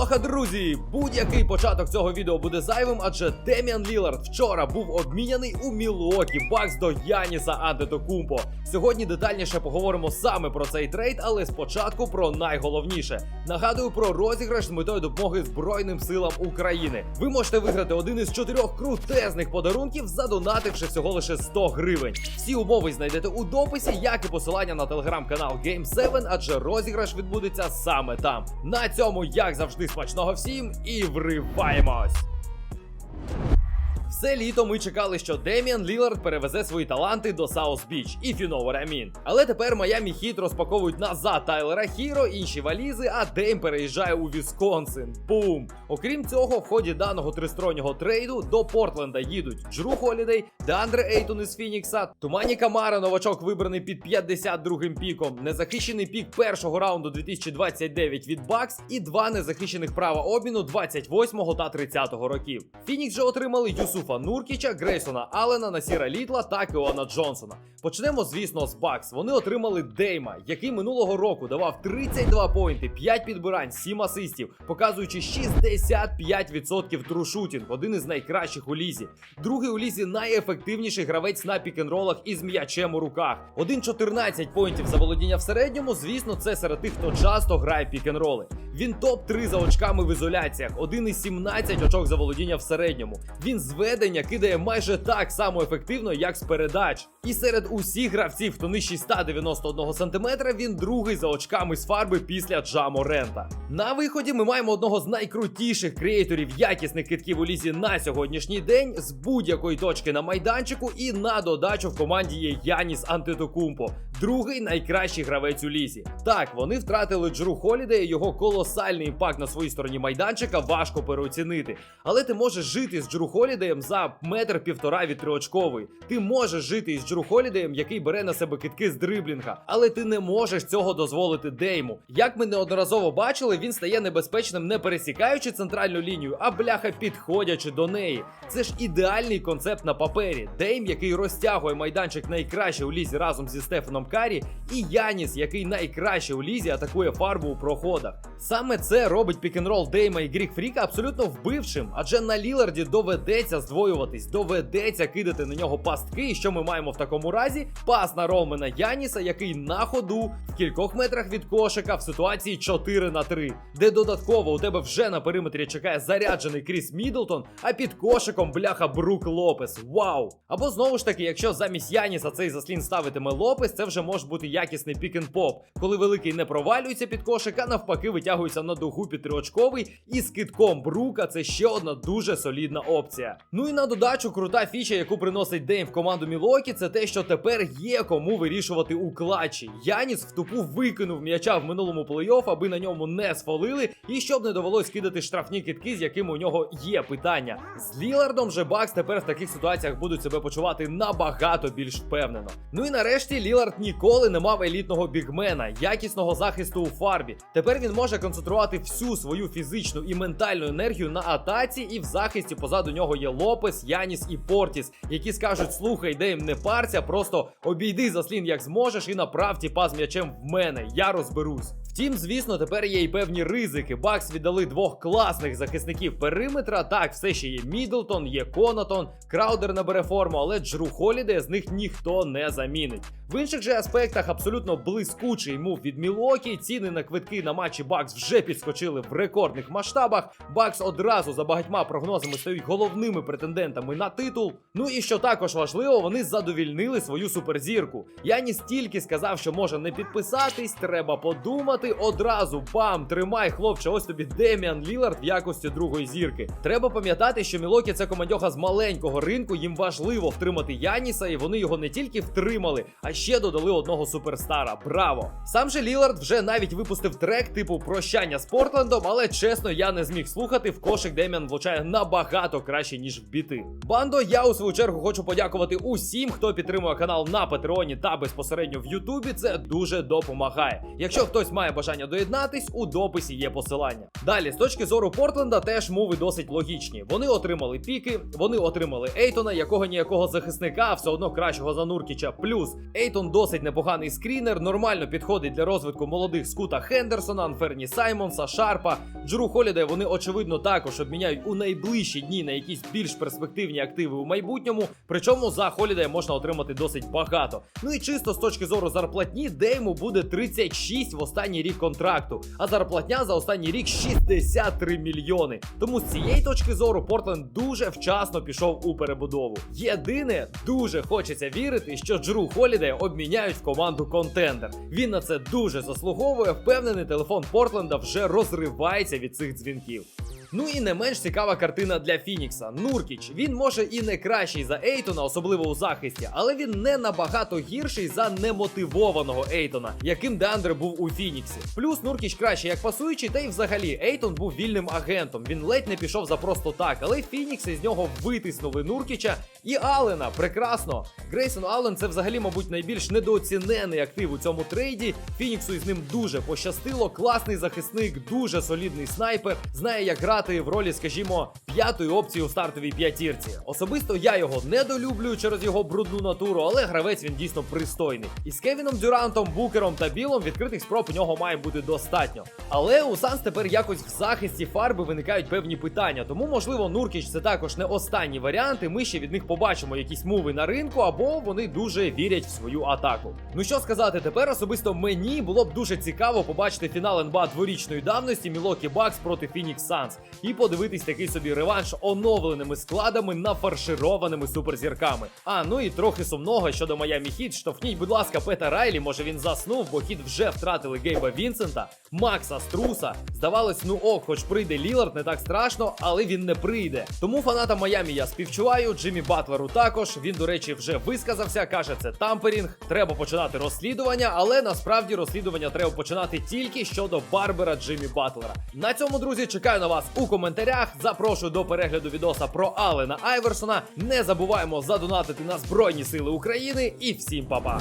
Алоха, друзі! Будь-який початок цього відео буде зайвим, адже Деміан Лілард вчора був обміняний у Мілуокі Бакс до Яніса Антетокумпо. Сьогодні детальніше поговоримо саме про цей трейд, але спочатку про найголовніше. Нагадую про розіграш з метою допомоги Збройним силам України. Ви можете виграти один із чотирьох крутезних подарунків, задонативши всього лише 100 гривень. Всі умови знайдете у дописі, як і посилання на телеграм-канал Game7, адже розіграш відбудеться саме там. На цьому, як завжди, смачного всім і вриваємось! Все літо ми чекали, що Деміан Лілард перевезе свої таланти до Саус Біч і Фіновер Амін. Але тепер Майамі Хіт розпаковують назад Тайлера Хіро, інші валізи, а Дейм переїжджає у Вісконсин. Бум! Окрім цього, в ході даного тристороннього трейду до Портленда їдуть Джру Холідей, Деандре Ейтон із Фінікса, Тумані Камара, новачок вибраний під 52-м піком, незахищений пік першого раунду 2029 від Бакс і два незахищених права обміну 28-го та 30-го років. Фінікс же отримали Юсуфа Нуркіча, Грейсона Аллена, Насіра Літла та Кеона Джонсона. Почнемо, звісно, з Бакс. Вони отримали Дейма, який минулого року давав 32 поінти, 5 підбирань, 7 асистів, показуючи 65% трушутінг, один із найкращих у лізі. Другий у лізі найефективніший гравець на пікенролах із м'ячем у руках. 1.14 поінтів за володіння в середньому. Звісно, це серед тих, хто часто грає пікенроли. Він топ-3 за очками в ізоляціях, 1,17 очок за володіння в середньому. Він з ведення кидає майже так само ефективно, як з передач. І серед усіх гравців, хто нижчий 191 см, він другий за очками з фарби після Джамо Рента. На виході ми маємо одного з найкрутіших креаторів якісних китків у лізі на сьогоднішній день з будь-якої точки на майданчику, і на додачу в команді є Яніс Антетокумпо, другий найкращий гравець у лізі. Так, вони втратили Джру Холідея, його колосальний імпакт на своїй стороні майданчика важко переоцінити. Але ти можеш жити з Джру Холідеєм за метр півтора від триочкової. Ти можеш жити із Джру Холідеєм, який бере на себе китки з дриблінга, але ти не можеш цього дозволити Дейму. Як ми неодноразово бачили, він стає небезпечним не пересікаючи центральну лінію, а бляха підходячи до неї. Це ж ідеальний концепт на папері. Дейм, який розтягує майданчик найкраще у лізі разом зі Стефаном Карі, і Яніс, який найкраще у лізі атакує фарбу у проходах. Саме це робить пікенрол Дейма і Грік Фріка абсолютно вбившим, адже на Ліларді доведеться здвоюватись, доведеться кидати на нього пастки. І що ми маємо в такому разі? Пас на Ролмена Яніса, який на ходу в кількох метрах від кошика в ситуації 4 на 3, де додатково у тебе вже на периметрі чекає заряджений Кріс Мідлтон, а під кошиком бляха Брук Лопес. Вау! Або знову ж таки, якщо замість Яніса цей заслін ставитиме Лопес, це вже може бути якісний пік-н-поп, коли великий не провалюється під кошик, а навпаки витягується на дугу під триочковий, і з китком Брука це ще одна дуже солідна опція. Ну і на додачу, крута фіча, яку приносить Дейм в команду Мілокі, це те, що тепер є кому вирішувати у клатчі. Яніс в тупу викинув м'яча в минулому плей-офф, аби на ньому не сфолили, і щоб не довелось кидати штрафні китки, з якими у нього є питання. З Лілардом же Бакс тепер в таких ситуаціях будуть себе почувати набагато більш впевнено. Ну і нарешті Лілард ніколи не мав елітного бігмена, якісного захисту у фарбі. Тепер він може концентрувати всю свою фізичну і ментальну енергію на атаці, і в захисті позаду нього є Лопес, Яніс і Портіс, які скажуть: слухай, Дейм, не парся, просто обійди заслін як зможеш і направ тіпа з м'ячем в мене. Я розберусь. Втім, звісно, тепер є і певні ризики. Бакс віддали двох класних захисників периметра. Так, все ще є Мідлтон, є Конатон, Краудер набере форму, але Джру Холіде з них ніхто не замінить. В інших же аспектах абсолютно блискучий мув від Мілокі. Ціни на квитки на матчі Бакс вже підскочили в рекордних масштабах. Бакс одразу за багатьма прогнозами стають головними претендентами на титул. Ну і що також важливо, вони задовільнили свою суперзірку. Я не стільки сказав, що може не підписатись, треба подумати. Одразу бам, тримай, хлопче, ось тобі Деміан Лілард в якості другої зірки. Треба пам'ятати, що Мілокі це командьоха з маленького ринку. Їм важливо втримати Яніса, і вони його не тільки втримали, а ще додали одного суперстара. Браво! Сам же Лілард вже навіть випустив трек типу прощання з Портлендом, але чесно, я не зміг слухати. В кошик Деміан влучає набагато краще, ніж в біти. Бандо, я у свою чергу хочу подякувати усім, хто підтримує канал на Патреоні та безпосередньо в Ютубі. Це дуже допомагає. Якщо хтось має має бажання доєднатись, у дописі є посилання. Далі, з точки зору Портленда, теж мови досить логічні. Вони отримали піки, вони отримали Ейтона, якого ніякого захисника, все одно кращого за Нуркіча. Плюс Ейтон досить непоганий скрінер, нормально підходить для розвитку молодих скута Хендерсона, Анферні Саймонса, Шарпа. Джру Холідей вони очевидно також обміняють у найближчі дні на якісь більш перспективні активи у майбутньому. Причому за Холідей можна отримати досить багато. Ну і чисто з точки зору зарплатні, Дейму буде 36 в останній рік контракту, а зарплатня за останній рік 63 мільйони. Тому з цієї точки зору Портленд дуже вчасно пішов у перебудову. Єдине, дуже хочеться вірити, що Джру Холідей обміняють в команду контендер. Він на це дуже заслуговує. Впевнений, телефон Портленда вже розривається від цих дзвінків. Ну і не менш цікава картина для Фінікса. Нуркіч. Він може і не кращий за Ейтона, особливо у захисті, але він не набагато гірший за немотивованого Ейтона, яким Деандре був у Фініксі. Плюс Нуркіч краще як пасуючий, та й взагалі Ейтон був вільним агентом. Він ледь не пішов за просто так, але Фінікс із нього витиснули Нуркіча і Алена. Прекрасно. Грейсон Аллен це взагалі, мабуть, найбільш недооцінений актив у цьому трейді. Фініксу із ним дуже пощастило. Класний захисник, дуже солідний снайпер. Знає, як грати в ролі, скажімо, п'ятої опції у стартовій п'ятірці. Особисто я його недолюблюю через його брудну натуру, але гравець він дійсно пристойний. І з Кевіном Дюрантом, Букером та Білом відкритих спроб у нього має бути достатньо. Але у Санс тепер якось в захисті фарби виникають певні питання. Тому, можливо, Нуркіч це також не останні варіанти. Ми ще від них побачимо якісь муви на ринку, або вони дуже вірять в свою атаку. Ну що сказати, тепер особисто мені було б дуже цікаво побачити фінал НБА дворічної давності Мілокі Бакс проти Фінікс Санс і подивитись такий собі реванш оновленими складами нафаршированими суперзірками. А ну і трохи сумного щодо Майамі Хіт. Штовхніть, будь ласка, Пета Райлі. Може він заснув, бо хіт вже втратили Гейба Вінсента, Макса Струса. Здавалось, ну ок, хоч прийде Лілард, не так страшно, але він не прийде. Тому фанатам Майамі я співчуваю. Джиммі Батлеру також. Він, до речі, вже висказався. каже, це тамперінг. Треба починати розслідування, але насправді розслідування треба починати тільки щодо Барбера Джиммі Батлера. На цьому, друзі, чекаю на вас у коментарях. Запрошую до перегляду відоса про Алена Айверсона. Не забуваємо задонатити на Збройні Сили України і всім па-па!